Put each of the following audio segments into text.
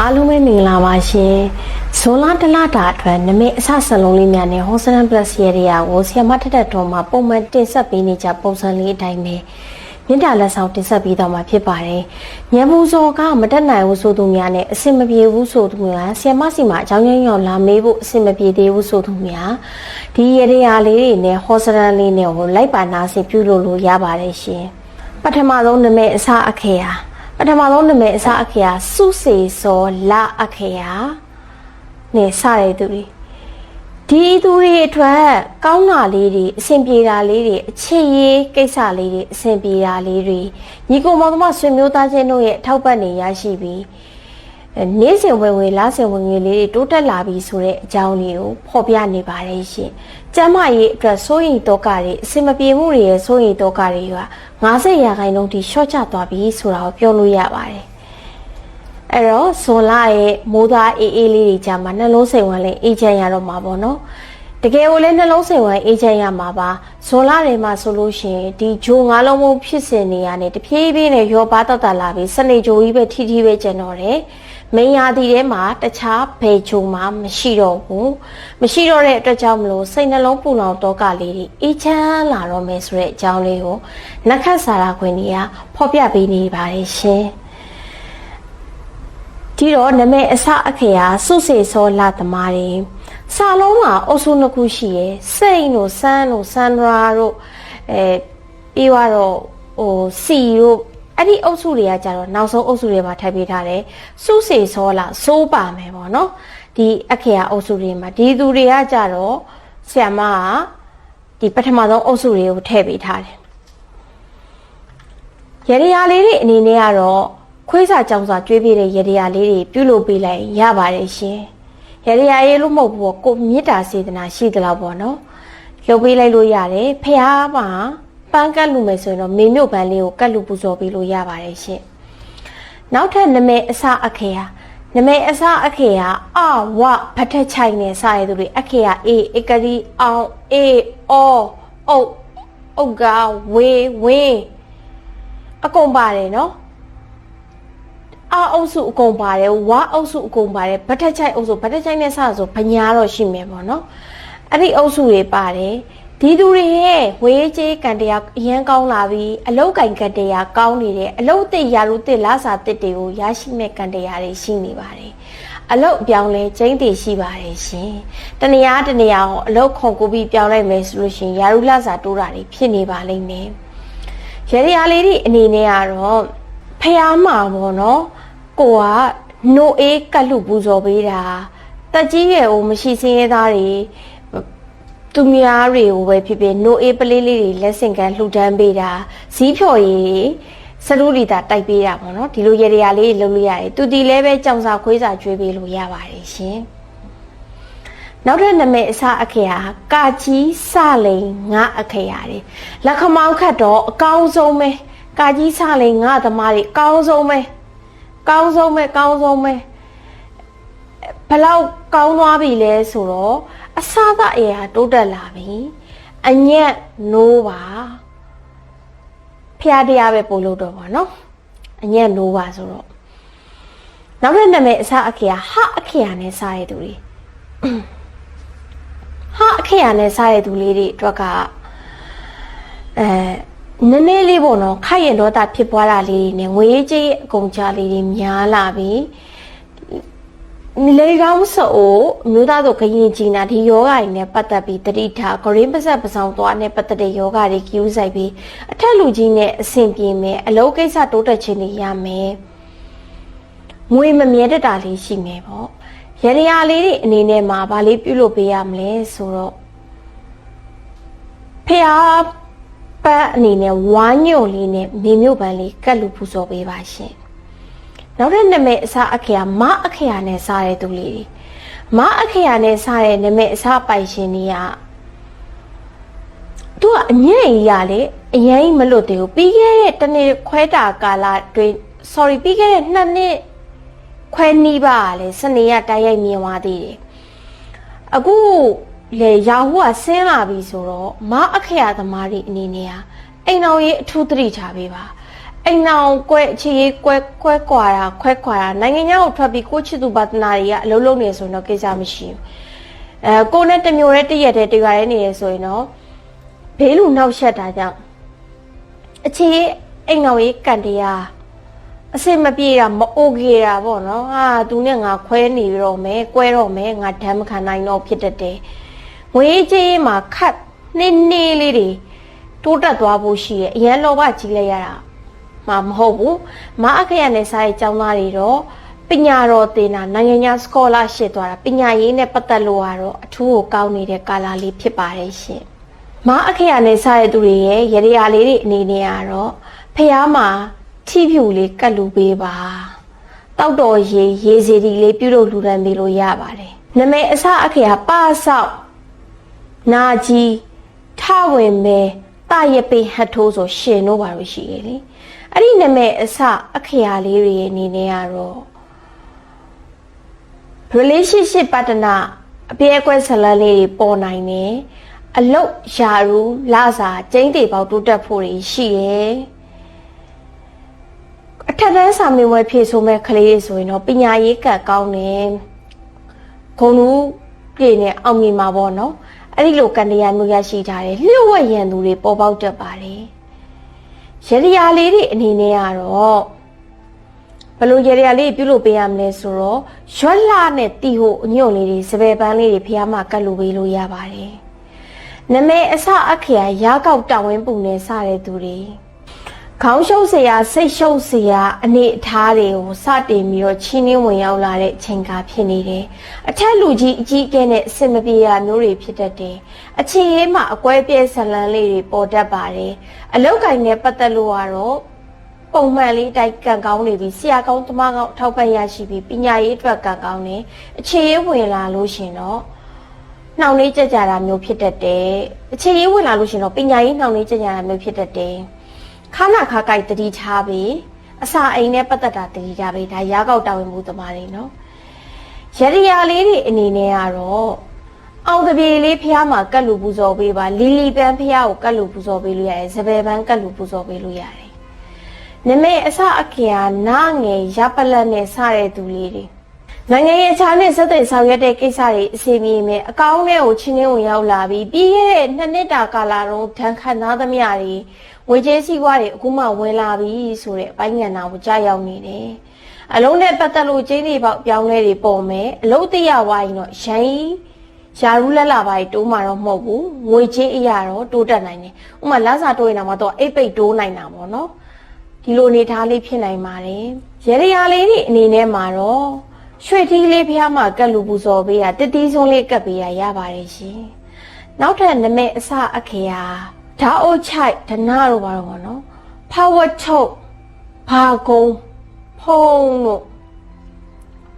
အားလုံးပဲမင်္ဂလာပါရှင်ဇွန်လတလတာအတွက်နမိတ်အဆစလုံးလေးများနဲ့ Hostel Plus ရဲ့ရေရာကိုဆီယမထက်ထက်တော်မှာပုံမှန်တင်ဆက်ပေးနေကြပုံစံလေးအတိုင်းပဲမြင့်တာလက်ဆောင်တင်ဆက်ပေးတော့မှာဖြစ်ပါတယ်။ညံပူစော်ကမတက်နိုင်ဘူးဆိုသူများနဲ့အဆင်မပြေဘူးဆိုသူများဆီယမစီမှာအကြောင်းရင်းရောလာမေးဖို့အဆင်မပြေသေးဘူးဆိုသူများဒီရေရာလေးတွေနဲ့ Hostel လေးနဲ့ကိုလိုက်ပါနာစီပြုလို့လို့ရပါတယ်ရှင်။ပထမဆုံးနမိတ်အစအခေယာ ပထမဆုံးနာမည်အစအခေယာစုစေစောလအခေယာနဲ့စတဲ့သူတွေဒီသူတွေအတွက်ကောင်းတာလေးတွေအဆင်ပြေတာလေးတွေအခြေရေးကိစ္စလေးတွေအဆင်ပြေတာလေးတွေညီကိုမောင်သမဆွေမျိုးသားချင်းတို့ရဲ့အထောက်ပံ့နေရရှိပြီးအဲနေ့စဉ်ဝင်ဝင်လစဉ်ဝင်ဝင်လေးတွေတိုးတက်လာပြီဆိုတဲ့အကြောင်းလေးကိုဖော်ပြနေပါတယ်ရှင်။ ကျမ်းမာရေးအတွက်စိုးရိမ်တော့ကတွေအဆင်မပြေမှုတွေရဲ့စိုးရိမ်တော့ကတွေက90ရာခိုင်နှုန်းထိရှော့ချသွားပြီဆိုတာကိုပြောလို့ရပါတယ်။အဲ့တော့ဇွန်လရဲ့မိုးသားအေးအေးလေးတွေကြာမှာနှလုံးစိမ်ဝင်လေးအေးချမ်းရတော့မှာပေါ့နော်။တကယ်ကိုလည်းနှလုံးစိမ်ဝင်အေးချမ်းရမှာပါဇွန်လတွေမှာဆိုလို့ရှိရင်ဒီဂျိုငါးလုံးမဖြစ်စင်နေရနေတဖြည်းဖြည်းနဲ့ရောပါတတ်တာလာပြီးစနေဂျိုကြီးပဲထိထိပဲကျန်တော့တယ်။ မင်းရာသီထဲမှာတခြားဘယ်ဂျိုမှမရှိတော့ဘူး။မရှိတော့တဲ့အတွက်ကြောင့်မလို့စိတ်နှလုံးပူလောင်တော့ကလေးတွေအေးချမ်းလာတော့မယ်ဆိုတဲ့အကြောင်းလေးကိုနက္ခတ်စာရာခွင်ကြီးကဖော်ပြပေးနေပါတယ်ရှင်။ဒီတော့နမဲအစအခေယာစုစေစောလာသမားတွေစာလုံးမှာအုပ်စုနှစ်ခုရှိရယ်စိတ်တို့စမ်းတို့စန္ဒရာတို့အဲပြီးတော့ဟိုစီတို့ အဲ့ဒီအုပ်စုတွေကကြတော့နောက်ဆုံးအုပ်စုတွေမှာထပ်ပေးထားတယ်စုစေစောလာစိုးပါမယ်ပေါ့နော်ဒီအခေယာအုပ်စုတွေမှာဒီသူတွေကကြတော့ဆ iam မကဒီပထမဆုံးအုပ်စုတွေကိုထည့်ပေးထားတယ်ရရရာလေးတွေအနေနဲ့ကတော့ခွေးစာကြောင်စာကျွေးပေးတဲ့ရရရာလေးတွေပြုလုပ်ပေးလိုက်ရပါတယ်ရှင်ရရရာရေးလို့မဟုတ်ဘူးပေါ့ကိုမေတ္တာစေတနာရှိသလားပေါ့နော်လုပ်ပေးလိုက်လို့ရတယ်ဖះမှာ ပန်းကတ်လူမယ်ဆိုရင်တော့မေမြို့ပန်းလေးကိုကတ်လူပူဇော်ပေးလို့ရပါတယ်ရှင်နောက်ထပ်နမဲအစအခေယာနမဲအစအခေယာအဝဖတ်ထက်ချိုင်နေစရတဲ့သူတွေအခေယာအေအကရီအောင်အေအောအုတ်အုတ်ကဝေဝင်းအကုန်ပါတယ်နော်အာအုပ်စုအကုန်ပါတယ်ဝါအုပ်စုအကုန်ပါတယ်ဗတ်ထက်ချိုက်အုပ်စုဗတ်ထက်ချိုက်နဲ့စဆိုဗညာတော့ရှိမယ်ပေါ့နော်အဲ့ဒီအုပ်စုတွေပါတယ် ဒီသူတွေရဲ့ဝေးကြေးကန်တရားအရန်ကောင်းလာပြီးအလုတ်ကင်ကန်တရားကောင်းနေတယ်အလုတ်တစ်ရာလူတစ်လားစာတစ်တွေကိုရရှိမဲ့ကန်တရားတွေရှိနေပါတယ်အလုတ်ပြောင်းလဲကျင်းတည်ရှိပါတယ်ရှင်တနေရာတနေရာကိုအလုတ်ခုံကိုပြီးပြောင်းလိုက်မယ်ဆိုလို့ရှင်ရာလူလစာတိုးတာတွေဖြစ်နေပါလိမ့်မယ်ရေရရာလေးတွေအနေနဲ့ကတော့ဖះမှာပေါ့နော်ကိုကနိုအေးကတ်လူပူဇော်ပေးတာတက်ကြီးရဲ့ဟိုမရှိစင်းရဲသားတွေ သူများတွေကိုပဲဖြစ်ဖြစ်နိုအေးပလေးလေးတွေလက်ဆင့်ကမ်းလှူဒန်းပေးတာဇီးဖြော်ရည်စရုလီတာတိုက်ပေးတာပေါ့နော်ဒီလိုရေရရာလေးလုပ်လို့ရတယ်သူတီလည်းပဲကြောင်စာခွေးစာကျွေးပေးလို့ရပါတယ်ရှင်နောက်ထပ်နာမည်အစအခေယာကာကြီးစလိန်ငါအခေယာတွေလက်ခမောင်းခတ်တော့အကောင်းဆုံးပဲကာကြီးစလိန်ငါသမားတွေအကောင်းဆုံးပဲကောင်းဆုံးပဲကောင်းဆုံးပဲ ဘလောက်ကောင်းသွားပြီလဲဆိုတော့အစသာအရာတိုးတက်လာပြီအညက်နိုးပါဖျားတရားပဲပို့လို့တော့ပါနော်အညက်နိုးပါဆိုတော့နောက်တဲ့နာမည်အစအခေယာဟအခေယာနဲ့စားရတဲ့သူတွေဟာအခေယာနဲ့စားရတဲ့သူလေးတွေအတွက်ကအဲနည်းနည်းလေးပေါ့နော်ခိုက်ရင်တော့တာဖြစ်ပွားတာလေးတွေနဲ့ငွေကြေးအကုန်ကြလေးတွေများလာပြီ လေကောင်းဆိုအမျိုးသားတို့ခရင်ကြီးနာဒီယောဂတွေနဲ့ပတ်သက်ပြီးတတိထားဂရင်းပဆက်ပဆောင်သွားနဲ့ပတ်သက်တဲ့ယောဂတွေကျူးဆိုင်ပြီးအထက်လူကြီးနဲ့အဆင်ပြေမယ်အလုပ်ကိစ္စတိုးတက်ခြင်းတွေရမယ်ငွေမမြဲတတ်တာလေးရှိမယ်ပေါ့ရရရာလေးတွေအနေနဲ့မှာဗာလေးပြုလုပ်ပေးရမလဲဆိုတော့ဖះပတ်အနေနဲ့ဝါညို့လေးနဲ့မေမြို့ပန်းလေးကတ်လူပူဇော်ပေးပါရှင် နောက်တဲ့နာမည်အစားအခရာမအခရာနဲ့စားတဲ့သူလေးတွေမအခရာနဲ့စားတဲ့နာမည်အစားပိုင်ရှင်တွေကသူကအငဲ့ကြီးရလေအရင်မလွတ်သေးဘူးပြီးခဲ့တဲ့တနေ့ခွဲတာကာလတွင် sorry ပြီးခဲ့တဲ့နှစ်နှစ်ခွဲနီးပါလေစနေရတိုက်ရိုက်မြင်သွားသေးတယ်အခုလေရာဟုကဆင်းလာပြီဆိုတော့မအခရာသမားတွေအနေနဲ့ဟာအိမ်တော်ရေးအထူးသတိထားပေးပါ အိမ်နောင်ကွဲအခြေရေးကွဲကွဲကွာတာခွဲကွာတာနိုင်ငံခြားကိုထွက်ပြီးကိုချစ်သူပါတနာတွေကအလုံးလုံးနေဆိုရင်တော့ကိစ္စမရှိဘူးအဲကိုနဲ့တစ်မျိုးနဲ့တရက်တည်းတရွာရဲနေရဆိုရင်တော့ဘေးလူနောက်ဆက်တာကြောင့်အခြေရေးအိမ်နောင်ရေးကန်တရားအစစ်မပြေတာမအိုကေတာပေါ့နော်ဟာသူနဲ့ငါခွဲနေပြီးတော့မယ်ကွဲတော့မယ်ငါဓာတ်မခံနိုင်တော့ဖြစ်တတ်တယ်ငွေကြေးမှာခတ်နေနေလေးတွေတိုးတက်သွားဖို့ရှိရဲ့အရန်လောဘကြီးလိုက်ရတာ မှာမဟုတ်ဘူးမအခရနဲ့စာရေးကျောင်းသားတွေတော့ပညာတော်သင်တာနိုင်ငံညာ scholarship သွားတာပညာရေးနဲ့ပတ်သက်လို့ကတော့အထူးကိုကောင်းနေတဲ့ကာလလေးဖြစ်ပါတယ်ရှင်မအခရနဲ့စာရေးသူတွေရဲ့ရရလေးတွေအနေနဲ့ကတော့ဖះမှာထိဖြူလေးကတ်လူပေးပါတောက်တော်ရေရေစီဒီလေးပြုလုပ်လူတန်းပေးလို့ရပါတယ်နမိတ်အစအခရပါဆောက်နာကြီးထဝင်မဲတရပေဟတ်ထိုးဆိုရှင်တို့ပါလို့ရှိရလေ အဲ့ဒီနာမည်အစအခရာလေးတွေအနေနဲ့ကတော့ relationship partner အပြည့်အကွက်ဇလန်းလေးတွေပေါ်နိုင်တယ်အလုတ်ယာရူလာစာကျင်းတေပေါက်တိုးတက်ဖို့တွေရှိတယ်အထက်တန်းစာမေးပွဲဖြေဆိုမဲ့ကလေးတွေဆိုရင်တော့ပညာရေးကတ်ကောင်းတယ်ဂုဏ်လူပြည့်နဲ့အောင်မြင်မှာပေါ့နော်အဲ့ဒီလိုကန်တရားမျိုးရရှိထားတယ်လျှို့ဝှက်ရန်သူတွေပေါ်ပေါက်တတ်ပါတယ် ရရရာလေးတွေအနေနဲ့ကတော့ဘယ်လိုရရရာလေးပြုလုပ်ပေးရမလဲဆိုတော့ရွက်လာနဲ့တီဟိုအညွန့်လေးတွေစပယ်ပန်းလေးတွေဖះမှာကတ်လို့ပေးလို့ရပါတယ်။နမဲအစအခရာရာကောက်တောင်းဝင်းပူနေစတဲ့သူတွေ ခေါင်းရှုပ်စရာစိတ်ရှုပ်စရာအနေအထားတွေကိုစတင်ပြီးတော့ချင်းနှင်းဝင်ရောက်လာတဲ့အချိန်ကဖြစ်နေတယ်။အထက်လူကြီးအကြီးအကဲနဲ့အဆင်မပြေရမျိုးတွေဖြစ်တတ်တယ်။အခြေရေးမှာအကွဲပြဲဇလန်လေးတွေပေါ်တတ်ပါတယ်။အလောက်ကိုင်းနဲ့ပတ်သက်လို့ကတော့ပုံမှန်လေးတိုက်ကံကောင်းနေပြီဆရာကောင်းတမကောင်းထောက်ပံ့ရရှိပြီးပညာရေးအတွက်ကံကောင်းနေအခြေရေးဝင်လာလို့ရှင်တော့နှောင်နှေးကြကြတာမျိုးဖြစ်တတ်တယ်။အခြေရေးဝင်လာလို့ရှင်တော့ပညာရေးနှောင်နှေးကြကြတာမျိုးဖြစ်တတ်တယ်။ ခါနာခါကြိုက်တတိထားပြီးအစာအိမ်နဲ့ပတ်သက်တာတတိထားပြီးဒါရားကောက်တာဝန်မှုသမားတွေနော်ရရရာလေးတွေအနေနဲ့ကတော့အောင်တပြေလေးဖះမှာကတ်လူပူဇော်ပေးပါလီလီပန်းဖះကိုကတ်လူပူဇော်ပေးလို့ရတယ်စပယ်ပန်းကတ်လူပူဇော်ပေးလို့ရတယ်နမေအစအခေယာနာငယ်ရပလက်နဲ့စတဲ့သူလေးတွေနိုင်ငံရေးအခြားနဲ့စက်သိဆောင်ရွက်တဲ့ကိစ္စတွေအစီအပြေမဲ့အကောင်းနဲ့ကိုချင်းချင်းဝင်ရောက်လာပြီးပြီးခဲ့တဲ့နှစ်နှစ်တာကာလတုန်းထန်ခံသားသမျှတွေ ငွေကြေးစည်းဝါးတွေအခုမှဝင်လာပြီဆိုတဲ့အပိုင်းညံနာကိုကြားရောက်နေတယ်။အလုံးနဲ့ပတ်သက်လို့ကျင်းတွေပေါက်ပြောင်းလဲတွေပေါ်မယ်။အလုံးတရဝိုင်းတော့ရိုင်းယာရူးလက်လာပါတိုးမှာတော့မဟုတ်ဘူး။ငွေကြေးအရာတော့တိုးတက်နိုင်တယ်။ဥပမာလစာတိုးရင်တော့တော့အိတ်ပိတ်တိုးနိုင်တာပေါ့နော်။ဒီလိုအနေထားလေးဖြစ်နိုင်ပါတယ်။ရရရာလေးတွေအနေနဲ့မှာတော့ရွှေထီးလေးဖះမှာကတ်လူပူဇော်ပေးတာတတိဆုံးလေးကတ်ပေးရရပါတယ်ရှင်။နောက်ထပ်နမဲအစအခေယာ ဓာအိုချိုက်ဒနာတို့ဘာလို့ပေါ့နော်။ power ထုတ်ဘာကုံဖုံးတို့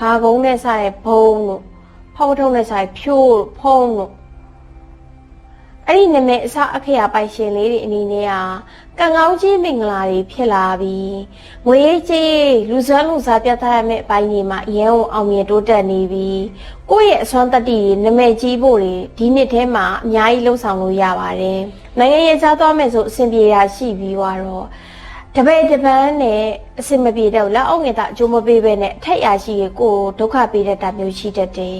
ဘာကုံနဲ့စတဲ့ဘုံတို့ power ထုတ်နဲ့စတဲ့ဖြိုးတို့ဖုံးတို့ အဲ့ဒီနမဲအစအခေယာပိုင်ရှင်လေးတွေအနေနဲ့ကကံကောင်းကြီးမင်္ဂလာတွေဖြစ်လာပြီးငွေကြေးလူစွမ်းလူစားပြသရမယ့်အပိုင်းတွေမှာအရင်ကအောင်မြင်တိုးတက်နေပြီးကိုယ့်ရဲ့အစွမ်းတတ္တိတွေနမဲကြီးဖို့တွေဒီနှစ်ထဲမှာအများကြီးလှုပ်ဆောင်လို့ရပါတယ်နိုင်ငံရေးကြားသွားမယ်ဆိုအဆင်ပြေတာရှိပြီးတော့တပည့်တပန်းနဲ့အဆင်မပြေတော့လက်အောင်ငယ်တာအကျိုးမပေးဘဲနဲ့အထက်ရာရှိကိုကိုဒုက္ခပေးတဲ့တာမျိုးရှိတတ်တယ်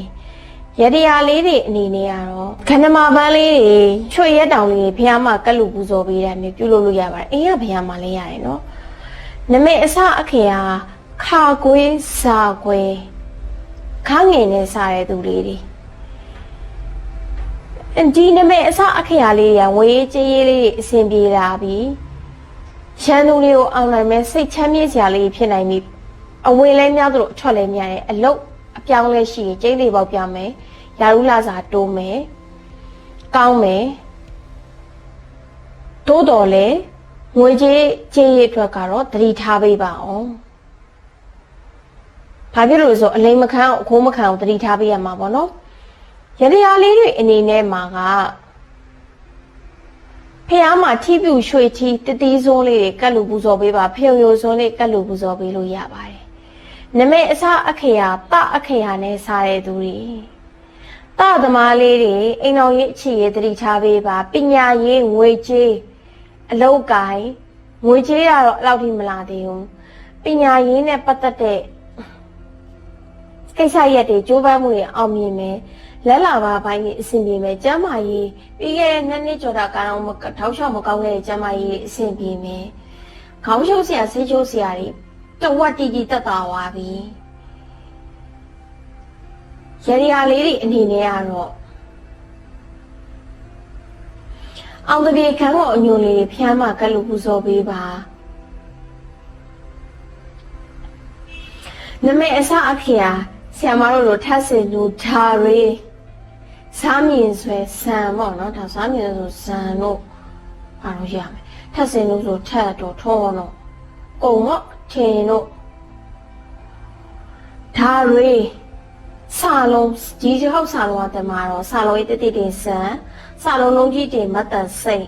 ရတရာလေးတွေအနေနဲ့ကတော့ခန္ဓမာပန်းလေးတွေချွေရက်တောင်လေးတွေဘုရားမှာကတ်လူပူဇော်ပေးတာမျိုးပြုလုပ်လို့ရပါတယ်အိမ်ကဘုရားမှာလည်းရတယ်နော်နမေအစအခေဟာခါကွေးစာကွေးခါငင်နဲ့စားတဲ့သူလေးတွေဒီနမေအစအခေဟာလေးရဝေးကြေးရေးလေးတွေအဆင်ပြေလာပြီးရန်သူလေးကိုအောင်နိုင်မဲ့စိတ်ချမ်းမြေ့စရာလေးဖြစ်နိုင်ပြီအဝင်လဲများသလိုအထွက်လဲများတယ်အလုတ်အပြောင်းလဲရှိရင်ကျိန်းလေးပေါက်ပြောင်းမယ် ယာရုလာစာတိုးမယ်ကောင်းမယ်တိုးတော်လဲငွေကြေးကြေးရအတွက်ကတော့တတိထားပေးပါအောင်ဘာဖြစ်လို့လဲဆိုအလိမ်မခံအောင်အခိုးမခံအောင်တတိထားပေးရမှာပေါ့နော်ရတရားလေးတွေအနေနဲ့မှာကဖះမှာထီးပြူရွှေထီးတတိစုံးလေးတွေကတ်လူပူဇော်ပေးပါဖျုံယိုစုံးလေးကတ်လူပူဇော်ပေးလို့ရပါတယ်နမေအစအခေယာတအခေယာနဲ့စားတဲ့သူတွေ တသမားလေးတွေအိမ်တော်ရေးအခြေရေးတတိထားပေးပါပညာရေးငွေကြေးအလောက်ကိုင်းငွေကြေးကတော့အဲ့လောက်ထိမလာသေးဘူးပညာရေးနဲ့ပတ်သက်တဲ့ကိစ္စရက်တွေကြိုးပမ်းမှုတွေအောင်မြင်မယ်လက်လာပါဘိုင်းကြီးအဆင်ပြေမယ်ကျမ်းမာရေးပြီးခဲ့တဲ့နှစ်နှစ်ကျော်တာကာလမထောက်လျှောက်မကောင်းတဲ့ကျမ်းမာရေးအဆင်ပြေမယ်ခေါင်းရှုပ်ဆရာဆေးချိုးဆရာတွေတဝက်တီတီတက်တာသွားပြီ ရရလေးတွေအနေနဲ့ကတော့အောင်တပြေခန်းကိုအညိုလေးဖျမ်းမကတ်လို့ပူဇော်ပေးပါနမေအစအခေယာဆရာမတို့လိုထပ်စင်လူဓာရီစားမြင်ဆွဲဆန်ပေါ့နော်ဒါစားမြင်ဆိုဆန်တို့အားလို့ရမယ်ထပ်စင်လို့ဆိုထက်တော့ထောတော့ကုံတော့ထင်တို့ဓာရီ စာလုံးဒီဟောက်စာလုံးကတမတော့စာလုံးရေးတိတိတင်ဆန်စာလုံးလုံးကြီးတင်မတ်တန်စိတ်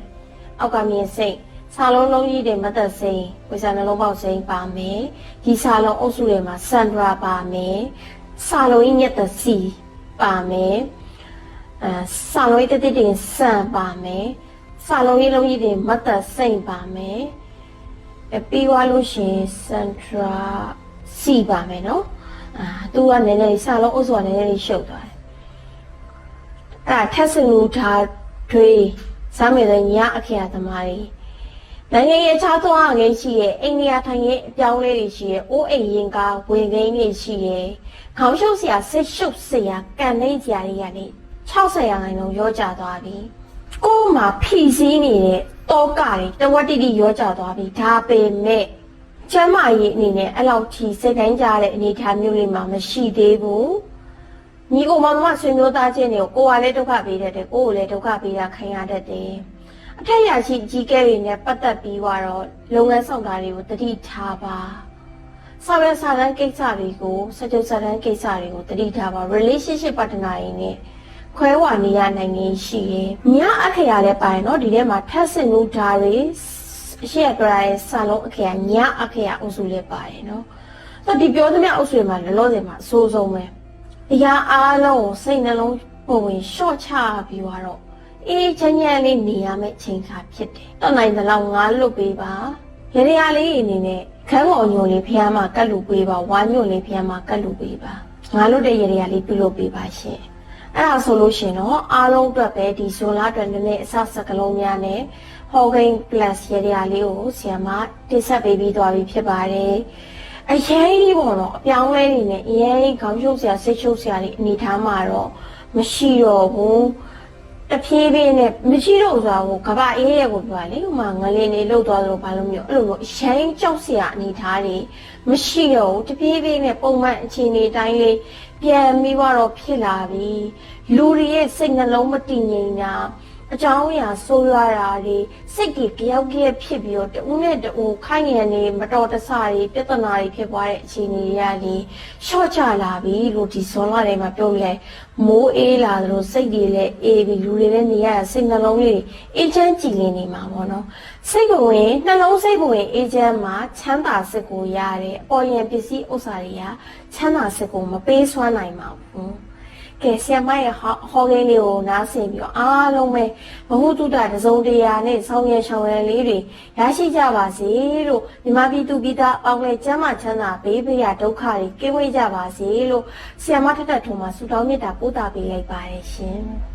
အောက်ကမြင်စိတ်စာလုံးလုံးကြီးတင်မတ်တန်စိတ်ဝိစာနှလုံးပေါက်စိတ်ပါမယ်ဒီစာလုံးအုပ်စုတွေမှာစန္ဒရာပါမယ်စာလုံးကြီးညက်တစီပါမယ်အဲစာလုံးရေးတိတိတင်ဆန်ပါမယ်စာလုံးရေးလုံးကြီးတင်မတ်တန်စိတ်ပါမယ်အဲပြီးသွားလို့ရှရင်စန္ဒရာစီပါမယ်နော် အာသူကနည်းနည်းစာလုံးအုပ်စုကနည်းနည်းလေးရှုပ်သွားတယ်အဲ့ဒါထက်စလူထားတွေစားမယ်တဲ့ညအခရာသမားတွေနိုင်ငံရေးအခြားသွားငယ်ရှိရဲ့အိန္ဒိယထိုင်ရဲ့အပြောင်းလဲတွေရှိရဲ့အိုးအိမ်ရင်ကားဝင်ခင်းတွေရှိရဲ့ခေါင်းရှုပ်စရာဆစ်ရှုပ်စရာကန်နေကြတွေကနေ60ရာခိုင်နှုန်းရောကြသွားပြီကိုယ်မှာဖြီးစည်းနေတဲ့တောကတွေတဝက်တိတိရောကြသွားပြီဒါပေမဲ့ ကျမ်းမာရေးအနေနဲ့အဲ့လောက်ကြီးစိတ်တိုင်းကြတဲ့အနေအထားမျိုးလေးမှာမရှိသေးဘူး။ညီကောင်မမဆွေမျိုးသားချင်းတွေကိုကိုယ်ကလည်းဒုက္ခပေးတတ်တယ်ကိုယ်ကလည်းဒုက္ခပေးတာခံရတတ်တယ်။အထက်ရရှိကြီးကဲတွေနဲ့ပတ်သက်ပြီးတော့လုပ်ငန်းဆောင်တာတွေကိုတတိထားပါ။ဆောင်ရစာတန်းကိစ္စတွေကိုစကြစာတန်းကိစ္စတွေကိုတတိထားပါ relationship partner ရင်းနဲ့ခွဲဝါနေရနိုင်ရင်ရှိရင်မြအခရာလည်းပါရင်တော့ဒီထဲမှာထပ်ဆင့်လို့ဓာတ်တွေ အရှိရကရာရဲ့ဆာလုံးအခေကညအခေကအုပ်စုလေးပါတယ်နော်။အဲ့ဒီပြောသမျှအုပ်စုတွေမှာလောလောဆယ်မှာအဆိုးဆုံးပဲ။အရာအားလုံးကိုစိတ်နှလုံးပုံဝင် short ချပြီးွားတော့အေးချမ်းချမ်းလေးနေရမယ့်ချိန်ခါဖြစ်တယ်။တော့နိုင်သလောက်ငါလွတ်ပေးပါ။ရရရလေးအနေနဲ့ခန်းတော်ညိုလေးဖះမှာကတ်လူပေးပါ။ဝါညိုလေးဖះမှာကတ်လူပေးပါ။ငါလွတ်တဲ့ရရရလေးပြုလုပ်ပေးပါရှင်။ အဲ့ဒါဆိုလို့ရှင်တော့အားလုံးအတွက်ပဲဒီဇွန်လအတွက်နည်းနည်းအစစကလုံးများနဲ့ Hogan Plus ရရလေးကိုဆီယမတင်ဆက်ပေးပြီးသွားပြီဖြစ်ပါတယ်။အရေးကြီးပေါ့နော်အပြောင်းလဲနေနဲ့အရေးခေါင်းရှုပ်စရာစိတ်ရှုပ်စရာတွေအနေထားမှာတော့မရှိတော့ဘူး။ တဖြည်းဖြည်းနဲ့မရှိတော့ဆိုတာကိုကဘာအေးရဲ့ကိုပြောလေဥမာငလင်းလေးလှုပ်သွားသလိုဘာလို့မျိုးအဲ့လိုမျိုးအရင်ကြောက်စရာအနေထားတွေမရှိတော့ဘူးတဖြည်းဖြည်းနဲ့ပုံမှန်အခြေအနေတိုင်းလေးပြန်ပြီးတော့ဖြစ်လာပြီလူတွေရဲ့စိတ်နှလုံးမတည်ငြိမ်တာ အကြောင်းအရာဆိုးရွားတာတွေစိတ်ကြီးကြောက်ကြက်ဖြစ်ပြီးတော့တဦးနဲ့တဦးခိုင်ရန်နေမတော်တဆတွေပြဿနာတွေဖြစ်သွားတဲ့အခြေအနေတွေကလေရှော့ချလာပြီလို့ဒီဇွန်လထဲမှာပြောပြလိုက်မိုးအေးလာသလိုစိတ်တွေလည်းအေးပြီးလူတွေလည်းနေရစိတ်နှလုံးလေးအေးချမ်းကြည်လင်နေမှာပေါ့နော်စိတ်ကိုဝင်နှလုံးစိတ်ကိုဝင်အေးချမ်းမှာချမ်းသာစိတ်ကိုရတယ်အပေါ်ယံပစ္စည်းဥစ္စာတွေကချမ်းသာစိတ်ကိုမပေးစွမ်းနိုင်ပါဘူး ကဲဆရာမရဲ့ဟောကင်းလေးကိုနားဆင်ပြီးတော့အားလုံးပဲဘဟုတုတ္တတစုံတရာနဲ့ဆောင်းရရှောင်းရလေးတွေရရှိကြပါစေလို့မြမပြည်သူပြည်သားအောင်လဲကျမ်းမာချမ်းသာဘေးဘေးရဒုက္ခတွေကင်းဝေးကြပါစေလို့ဆရာမထက်ထက်ထုံမှာဆုတောင်းမေတ္တာပို့တာပေးလိုက်ပါတယ်ရှင်